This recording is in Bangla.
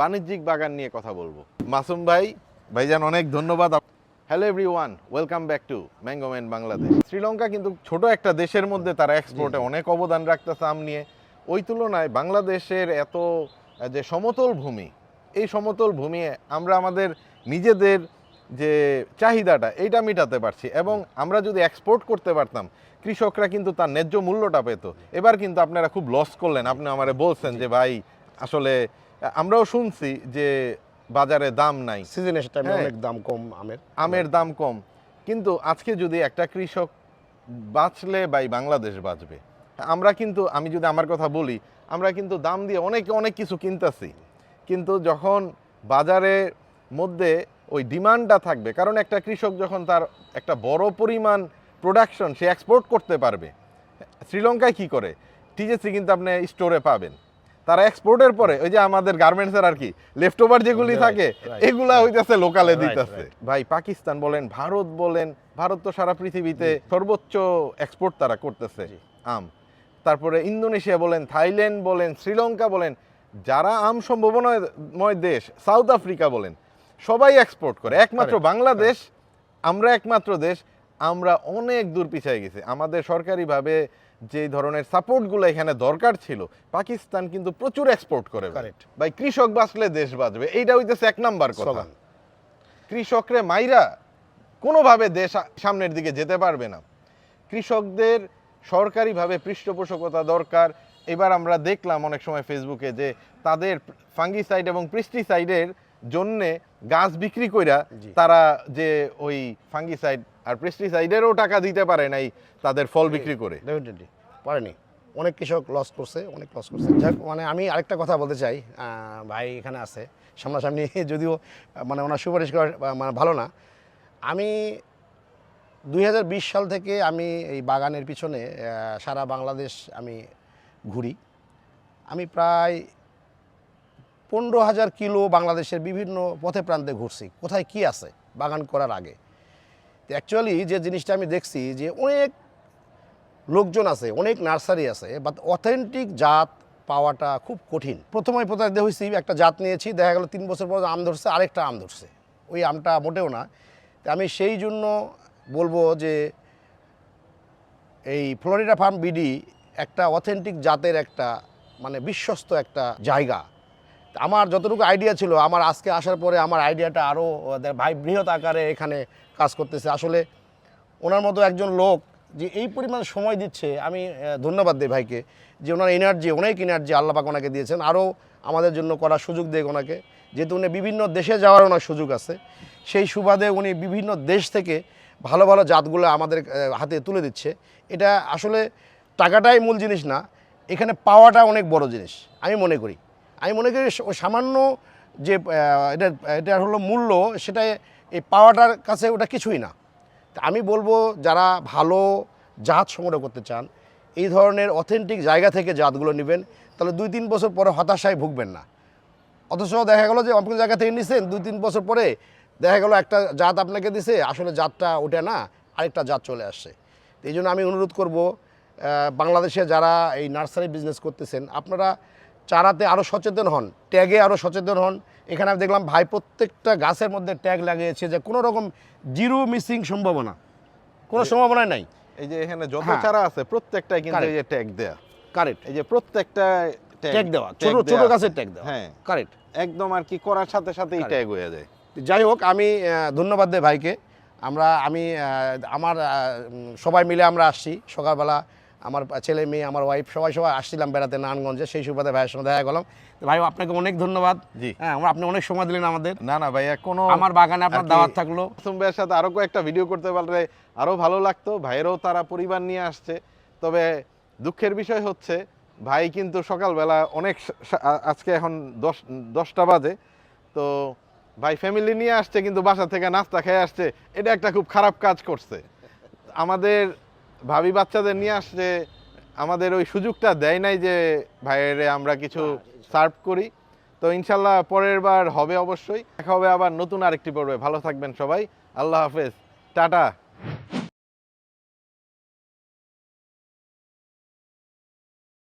বাণিজ্যিক বাগান নিয়ে কথা বলব। মাসুম ভাই ভাইজান অনেক ধন্যবাদ। Hello everyone welcome back to mango man Bangladesh Sri Lanka কিন্তু ছোট একটা দেশের মধ্যে তারা এক্সপোর্টে অনেক অবদান রাখতেছে আম নিয়ে। ওই তুলনায় বাংলাদেশের এত যে সমতল ভূমি এই সমতল ভূমি আমরা আমাদের নিজেদের যে চাহিদাটা এইটা মেটাতে পারছি। এবং আমরা যদি এক্সপোর্ট করতে পারতাম কৃষকরা কিন্তু তার ন্যায্য মূল্যটা পেত। এবার কিন্তু আপনারা খুব লস করলেন। আপনি আমারে বলছেন যে ভাই আসলে আমরাও শুনছি যে বাজারে দাম নাই। সিজনের টাইমে হ্যাঁ। অনেক দাম কম আমের। আমের দাম কম। কিন্তু আজকে যদি একটা কৃষক বাঁচলে বাই বাংলাদেশ বাঁচবে। আমরা কিন্তু আমি যদি আমার কথা বলি আমরা কিন্তু দাম দিয়ে অনেক অনেক কিছু কিনতেছি। কিন্তু যখন বাজারের মধ্যে ওই ডিমান্ডটা থাকবে কারণ একটা কৃষক যখন তার একটা বড় পরিমাণ প্রোডাকশন সে এক্সপোর্ট করতে পারবে শ্রীলঙ্কায় কি করে? টিজেসি কিন্তু আপনি স্টোরে পাবেন। তারা এক্সপোর্টের পরে ওই যে আমাদের গার্মেন্টসের আর কি লেফট ওভার যেগুলি থাকে এগুলা হইতেছে লোকালে দিতেছে। ভাই পাকিস্তান বলেন ভারত বলেন ভারত তো সারা পৃথিবীতে সর্বোচ্চ এক্সপোর্ট তারা করতেছে আম। তারপরে ইন্দোনেশিয়া বলেন থাইল্যান্ড বলেন শ্রীলঙ্কা বলেন যারা আম সম্ভাবনাময় দেশ সাউথ আফ্রিকা বলেন সবাই এক্সপোর্ট করে। একমাত্র বাংলাদেশ আমরা একমাত্র দেশ আমরা অনেক দূর পিছিয়ে গেছি। আমাদের সরকারিভাবে যে ধরনের সাপোর্টগুলো এখানে দরকার ছিল পাকিস্তান কিন্তু প্রচুর এক্সপোর্ট করে ভাই। কৃষক বাঁচলে দেশ বাঁচবে। এইটা হইতেছে এক নাম্বার কথা। কৃষকরে মাইরা কোনোভাবে দেশ সামনের দিকে যেতে পারবে না। কৃষকদের সরকারিভাবে পৃষ্ঠপোষকতা দরকার। এবার আমরা দেখলাম অনেক সময় ফেসবুকে যে তাদের ফাঙ্গিসাইড এবং পেস্টিসাইডের জন্যে গাছ বিক্রি কইরা তারা যে ওই ফাঙ্গিসাইড আর পেস্টিসাইডেরও টাকা দিতে পারে নাই তাদের ফল বিক্রি করে। পারেনি। অনেক কৃষক লস করছে অনেক লস করছে। যাক মানে আমি আরেকটা কথা বলতে চাই ভাই এখানে আছে সামনাসামনি যদিও মানে ওনার সুপারিশ করা মানে ভালো না। আমি দুই হাজার বিশ সাল থেকে আমি এই বাগানের পিছনে সারা বাংলাদেশ আমি ঘুরি। আমি প্রায় পনেরো হাজার কিলো বাংলাদেশের বিভিন্ন পথে প্রান্তে ঘুরছি। কোথায় কি আছে বাগান করার আগে? অ্যাকচুয়ালি যে জিনিসটা আমি দেখছি যে অনেক লোকজন আছে, অনেক নার্সারি আছে বাট অথেন্টিক জাত পাওয়াটা খুব কঠিন। প্রথমে প্রথমে হয়েছি একটা জাত নিয়েছি, দেখা গেল তিন বছর পর আম ধরছে, আরেকটা আম ধরছে। ওই আমটা মোটেও না। তা আমি সেই জন্য বলব যে এই ফ্লোরিডা ফার্ম বিডি একটা অথেন্টিক জাতের একটা মানে বিশ্বস্ত একটা জায়গা। আমার যতটুকু আইডিয়া ছিল, আমার আজকে আসার পরে আমার আইডিয়াটা আরও ভাই বৃহৎ আকারে এখানে কাজ করতেছে। আসলে ওনার মতো একজন লোক যে এই পরিমাণ সময় দিচ্ছে, আমি ধন্যবাদ দিই ভাইকে যে ওনার এনার্জি অনেক এনার্জি আল্লাপাক ওনাকে দিয়েছেন। আরও আমাদের জন্য করার সুযোগ দেয় ওনাকে। যেহেতু উনি বিভিন্ন দেশে যাওয়ার ওনার সুযোগ আছে, সেই সুবাদে উনি বিভিন্ন দেশ থেকে ভালো ভালো জাতগুলো আমাদের হাতে তুলে দিচ্ছে। এটা আসলে টাকাটাই মূল জিনিস না, এখানে পাওয়াটা অনেক বড় জিনিস, আমি মনে করি। আমি মনে করি সামান্য যে এটা এটা হলো মূল্য সেটা এই পাওয়াটার কাছে ওটা কিছুই না। আমি বলব যারা ভালো জাত সংগ্রহ করতে চান, এই ধরনের অথেন্টিক জায়গা থেকে জাতগুলো নেবেন, তাহলে দুই তিন বছর পরে হতাশায় ভুগবেন না। অথচ দেখা গেলো যে অন্য জায়গা থেকে নিছেন, দুই তিন বছর পরে দেখা গেলো একটা জাত আপনাকে দিছে, আসলে জাতটা ওঠে না, আরেকটা জাত চলে আসছে। এই জন্য আমি অনুরোধ করব বাংলাদেশে যারা এই নার্সারি বিজনেস করতেছেন, আপনারা চারাতে আরও সচেতন হন ট্যাগে আরও সচেতন হন। এখানে আমি দেখলাম ভাই প্রত্যেকটা গাছের মধ্যে ট্যাগ লাগিয়েছে যে কোনো রকম জিরো মিসিং সম্ভাবনা। কোনো সম্ভাবনা নাই। এই যে এখানে যত হ্যাঁ। চারা আছে প্রত্যেকটাই কিন্তু এই যে ট্যাগ দেয়া। কারেক্ট এই যে প্রত্যেকটা ট্যাগ দেওয়া ছোট ছোট গাছের ট্যাগ দেওয়া। হ্যাঁ। কারেক্ট একদম আর কি করার সাথে সাথেই. ট্যাগ হয়ে যায়। যাই হোক আমি ধন্যবাদ দেই ভাইকে। আমরা আমি আমার সবাই মিলে আমরা আসছি। সকালবেলা আমার ছেলে মেয়ে আমার ওয়াইফ সবাই সবাই আসছিলাম বেড়াতে নারায়ণগঞ্জে সেই সুবাদে ভাইয়ের সঙ্গে দেখা গেলাম তো ভাই আপনাকে অনেক ধন্যবাদ। জি। হ্যাঁ আমরা- আপনি অনেক সময় দিলেন আমাদের। না না ভাইয়া কোনো আমার বাগানে আপনার দাওয়াত থাকল। মাসুম ভাইয়ের সাথে আরও কয়েকটা ভিডিও করতে পারলে আরও ভালো লাগতো। ভাইয়েরও তারা পরিবার নিয়ে আসছে। তবে দুঃখের বিষয় হচ্ছে ভাই কিন্তু সকালবেলা অনেক আজকে এখন দশ দশটা বাজে। তো ভাই ফ্যামিলি নিয়ে আসছে কিন্তু বাসা থেকে নাস্তা খেয়ে আসছে। এটা একটা খুব খারাপ কাজ করছে। আমাদের ভাবি বাচ্চাদের নিয়ে আসছে আমাদের ওই সুযোগটা দেয় নাই যে, ভাইয়েরে আমরা কিছু সার্ভ করি। তো ইনশাল্লাহ পরের বার হবে অবশ্যই। দেখা হবে আবার নতুন আরেকটি পর্বে। ভালো থাকবেন সবাই। আল্লাহ হাফেজ। টাটা।